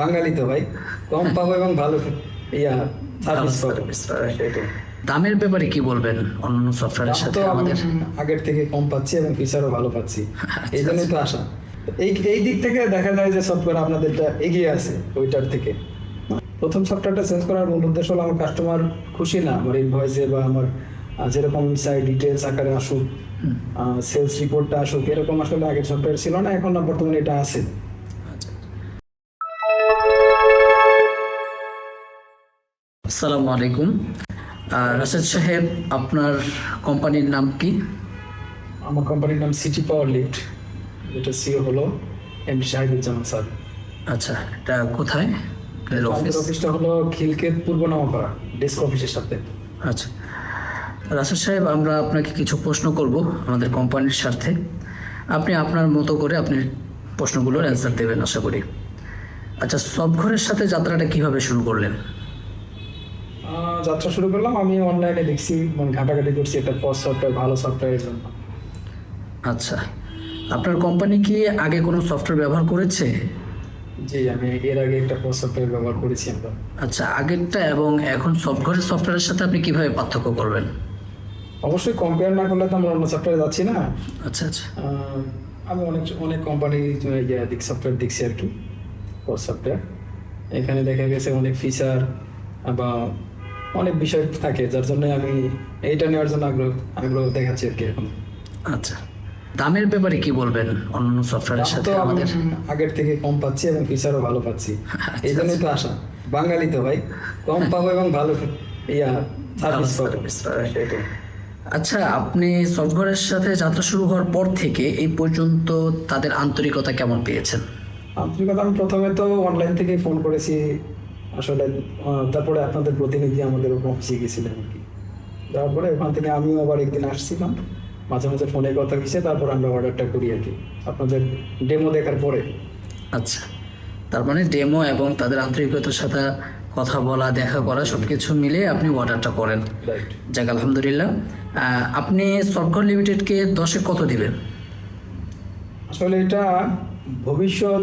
বাঙালি তো ভাই। কম পাবো এবং ভালো ইয়া সার্ভিস পাবো। দামের ব্যাপারে কি বলবেন? অন্যান্য সফটওয়্যারের সাথে আমাদের? আগের থেকে কম পাচ্ছি এবং ফিচারও ভালো পাচ্ছি। এই জন্যই তো আশা এই এই দিক থেকে দেখা যায় যে সফটওয়্যার আপনাদেরটা এগিয়ে আছে ওইটার থেকে। প্রথম সফটওয়্যারটা চেঞ্জ করার মূল উদ্দেশ্য হলো আমার কাস্টমার খুশি না আমার ইনভয়েসে বা আমার যেরকম চাই ডিটেলস আকারে আসুক সেলস রিপোর্টটা আসুক এরকম আসলে আগের সফটওয়্যার ছিল না এখন বর্তমানে এটা আছে। আসসালামু আলাইকুম। রাশেদ সাহেব আপনার কোম্পানির নাম কি? আমার কোম্পানির নাম সিটি পাওয়ার লিফট যেটা সিও হলো এম শাহিদুজ্জামান স্যার। আচ্ছা এটা কোথায়? অফিস অফিসটা হলো খিলকেত পূর্ব নামাপাড়া ডেস্ক অফিসের সাথে। আচ্ছা। রাশেদ সাহেব আমরা আপনাকে কিছু প্রশ্ন করব আমাদের কোম্পানির স্বার্থে। আপনি আপনার মতো করে আপনি প্রশ্নগুলোর অ্যান্সার দেবেন আশা করি। আচ্ছা সব ঘরের সাথে যাত্রাটা কীভাবে শুরু করলেন? যাত্রা শুরু করলাম। আমি অনলাইনে দেখছি মানে ঘাটাঘাটি করছি একটা পস সফটওয়্যার ভালো সফটওয়্যারের জন্য। আচ্ছা আপনার কোম্পানি কি আগে কোনো সফটওয়্যার ব্যবহার করেছে? জি আমি এর আগে একটা পস সফটওয়্যার ব্যবহার করেছি আমরা। আচ্ছা আগেরটা এবং এখন সফট ঘরের সফটওয়্যারের সাথে আপনি কীভাবে পার্থক্য করবেন? অবশ্যই কম্পেয়ার না করলে তো আমরা অন্য সফটওয়্যারে যাচ্ছি না। আচ্ছা আচ্ছা। আমি অনেক অনেক কোম্পানি দিক সফটওয়্যার দেখছি আর কি পস সফটওয়্যার এখানে দেখা গেছে অনেক ফিচার বা অনেক বিষয় থাকে যার জন্য আমি এইটা নেওয়ার জন্য আগ্রহ আগ্রহ দেখাচ্ছি আর কি এখন। আচ্ছা। দামের ব্যাপারে কি বলবেন অন্যান্য সফটওয়্যারের সাথে আমাদের? আগের থেকে কম পাচ্ছি এবং ফিচারও ভালো পাচ্ছি। এই জন্যই তো আশা বাঙালি তো ভাই কম পাবো এবং ভালো ইয়া সার্ভিস পাবো। আচ্ছা আপনি সফটওয়্যারের সাথে যাত্রা শুরু হওয়ার পর থেকে এই পর্যন্ত তাদের আন্তরিকতা কেমন পেয়েছেন? আন্তরিকতা আমি প্রথমে তো অনলাইন থেকে ফোন করেছি। আসলে তারপরে আপনাদের প্রতিনিধি আমাদের অফিসে গেছিলেন আর কি। তারপরে ওখান থেকে আমিও আবার একদিন আসছিলাম। মাঝে মাঝে ফোনে কথা হয়েছে তারপর আমরা অর্ডারটা করি আর কি। আপনাদের ডেমো দেখার পরে। আচ্ছা তার মানে ডেমো এবং তাদের আন্তরিকতার সাথে কথা বলা দেখা করা সব কিছু মিলে আপনি অর্ডারটা করেন। যাক আলহামদুলিল্লাহ। আপনি সফটওয়্যার লিমিটেডকে দশে কত দিবেন? আসলে এটা ভবিষ্যৎ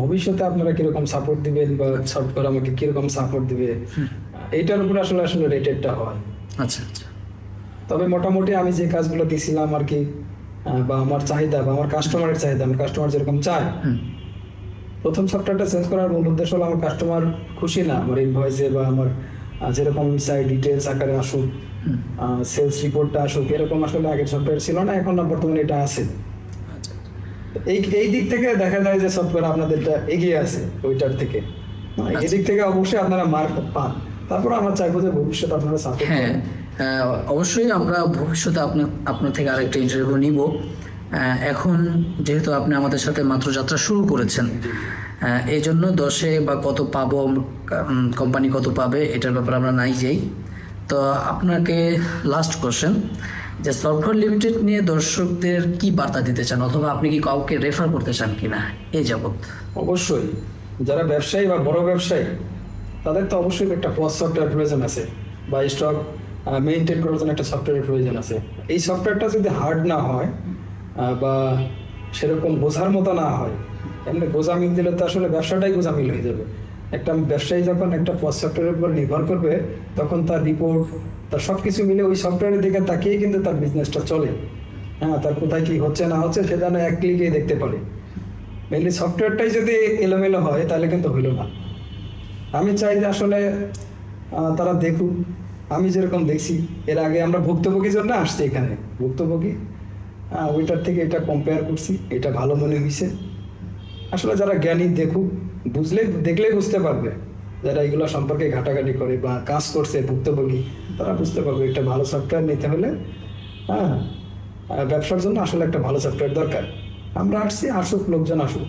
ভবিষ্যতে আপনারা কীরকম সাপোর্ট দিবেন বা সফটওয়্যার আমাকে কীরকম সাপোর্ট দিবে? এইটার উপর আসলে আসলে রেটেডটা হয়। আচ্ছা আচ্ছা। তবে মোটামুটি আমি যে কাজগুলো দিছিলাম আর কি বা আমার চাহিদা বা আমার কাস্টমারের চাহিদা আমার কাস্টমার যেরকম চায় প্রথম সফটওয়্যারটা চেঞ্জ করার মূল উদ্দেশ্য হলো আমার কাস্টমার খুশি না আমার ইনভয়েসে বা আমার যেরকম চাই ডিটেলস আকারে আসুক সেলস রিপোর্টটা আসুক এরকম আসলে আগের সফটওয়্যার ছিল না এখন বর্তমানে এটা আছে। এই এই দিক থেকে দেখা যায় যে সফটওয়্যার আপনাদেরটা এগিয়ে আছে ওইটার থেকে। হ্যাঁ, এই দিক থেকে অবশ্যই আপনারা মার্ক পান। তারপর আমরা চাইব যে ভবিষ্যতে আপনারা সাপোর্ট হ্যাঁ অবশ্যই আমরা ভবিষ্যতে আপনার আপনার থেকে আরেকটা ইন্টারভিউ নিব। এখন যেহেতু আপনি আমাদের সাথে মাত্র যাত্রা শুরু করেছেন এই জন্য দশে বা কত পাবো কোম্পানি কত পাবে এটার ব্যাপারে আমরা নাই যাই। তো আপনাকে লাস্ট কোশ্চেন যে সফটওয়্যার লিমিটেড নিয়ে দর্শকদের কি বার্তা দিতে চান অথবা আপনি কি কাউকে রেফার করতে চান কিনা এই যাবত অবশ্যই। যারা ব্যবসায়ী বা বড় ব্যবসায়ী, তাদের তো অবশ্যই একটা পস সফটওয়্যার প্রয়োজন আছে বা স্টক মেনটেন করার জন্য একটা সফটওয়্যারের প্রয়োজন আছে। এই সফটওয়্যারটা যদি হার্ড না হয় বা সেরকম বোঝার মতো না হয়, এমনি গোজামিল দিলে তো আসলে ব্যবসাটাই গোজামিল হয়ে যাবে। একটা ব্যবসায়ী যখন একটা পস সফটওয়্যারের উপর নির্ভর করবে তখন তার রিপোর্ট তার সব কিছু মিলে ওই সফটওয়্যারের দিকে তাকিয়ে কিন্তু তার বিজনেসটা চলে। হ্যাঁ তার কোথায় কী হচ্ছে না হচ্ছে সে যেন এক ক্লিকেই দেখতে পারে। মেনলি সফটওয়্যারটাই যদি এলোমেলো হয় তাহলে কিন্তু হইল না। আমি চাই যে আসলে তারা দেখুক। আমি যেরকম দেখছি এর আগে আমরা ভুক্তভোগীর জন্য আসছি এখানে। ভুক্তভোগী আহ, ওইটার থেকে এটা কম্পেয়ার করছি এটা ভালো মনে হয়েছে আসলে যারা জ্ঞানী দেখুক। বুঝলে দেখলেই বুঝতে পারবে যারা এগুলো সম্পর্কে ঘাটাঘাটি করে বা কাজ করছে ভুক্তভোগী তারা বুঝতে পারবে একটা ভালো সফটওয়্যার নিতে হলে হ্যাঁ ব্যবসার জন্য আসলে একটা ভালো সফটওয়্যার দরকার। আমরা আসছি আসুক লোকজন আসুক।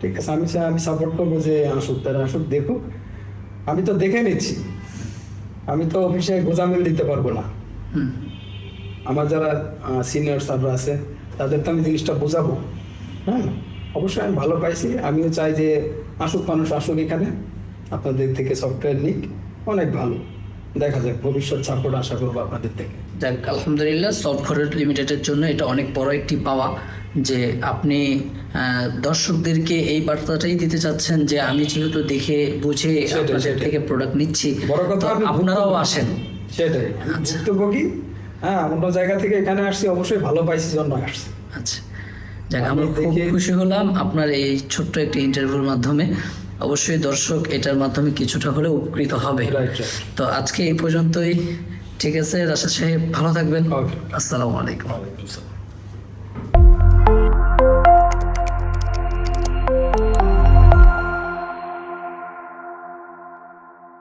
ঠিক আছে আমি চাই- আমি সাপোর্ট করব যে আসুক তারা আসুক দেখুক। আমি তো দেখে নিচ্ছি। আমি তো অফিসে গোজামিল দিতে পারব না। আমার যারা সিনিয়র স্যাররা আছে তাদের তো আমি জিনিসটা বোঝাবো। হ্যাঁ অবশ্যই আমি ভালো পাইছি। আমিও চাই যে আসুক মানুষ আসুক এখানে আপনাদের থেকে সফটওয়্যার নিক অনেক ভালো। দেখা যাক ভবিষ্যৎ সাপোর্ট আশা করব আপনাদের থেকে। যাক আলহামদুলিল্লাহ সফটওয়্যার লিমিটেডের জন্য এটা অনেক বড় একটি পাওয়া যে আপনি দর্শকদেরকে এই বার্তাটাই দিতে চাচ্ছেন যে আমি যেহেতু দেখে বুঝে আপনাদের থেকে প্রোডাক্ট নিচ্ছি বড় কথা আপনি আপনারাও আসেন। সেটাই। আচ্ছা। ভুক্তভোগী? হ্যাঁ অন্য জায়গা থেকে এখানে আসছি অবশ্যই ভালো পাইছি জন্য আসছি। আচ্ছা। যাক আমি আমরা খুব খুশি হলাম আপনার এই ছোট্ট একটা ইন্টারভিউর মাধ্যমে। অবশ্যই দর্শক এটার মাধ্যমে কিছুটা হলে উপকৃত হবে। তো আজকে এই পর্যন্তই। ঠিক আছে রাশা সাহেব ভালো থাকবেন। আসসালামু আলাইকুম।